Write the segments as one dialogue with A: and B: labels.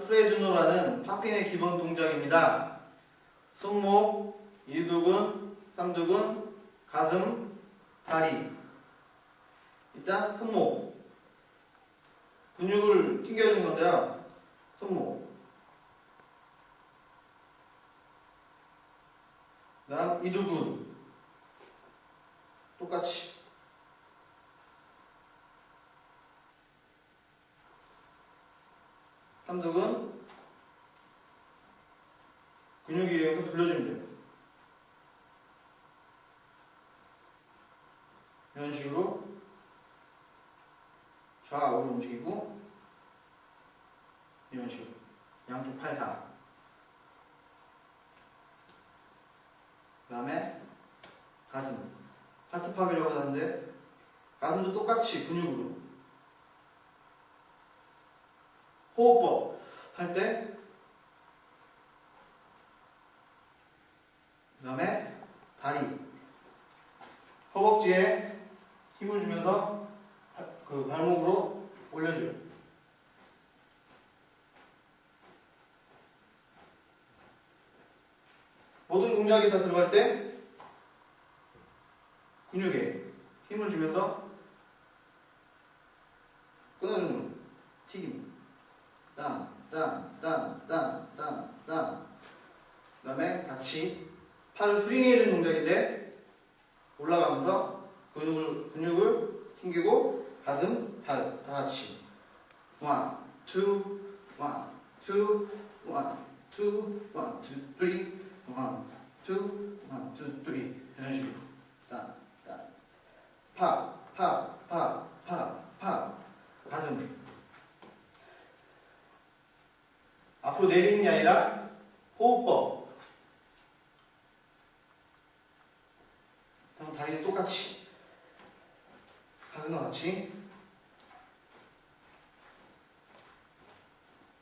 A: 프레즈노라는 팝핀의 기본 동작입니다. 손목, 이두근, 삼두근, 가슴, 다리. 일단 손목. 근육을 튕겨주는 건데요. 손목. 그다음 이두근. 똑같이. 삼두근 근육이 이용해서 돌려주면 돼요. 이런 식으로 좌우로 움직이고 이런 식으로 양쪽 팔 다. 그 다음에 가슴 하트 파괴려고 하는데 가슴도 똑같이 근육으로 호흡법 할 때 그다음에 다리 허벅지에 힘을 주면서 발- 그 발목으로 올려줘요. 모든 동작이 다 들어갈 때 근육에 힘을 주면서 끊어주는. 튀김. 땅, 땅, 땅, 땅, 땅, 땅. 그 다음에 같이 팔을 스윙해주는 동작인데 올라가면서 근육을, 근육을 튕기고 가슴, 팔 다 같이. one, two, one, two, one, two, one, two, three, one, two, one, two, three. 이런 식으로. 땅, 땅. 팝, 팝, 팝, 팝, 팝. 가슴. 앞으로 내리는 게 아니라 호흡법. 그럼 다리는 똑같이. 가슴과 같이.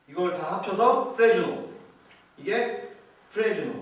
A: 이걸 다 합쳐서 프레즈노. 이게 프레즈노.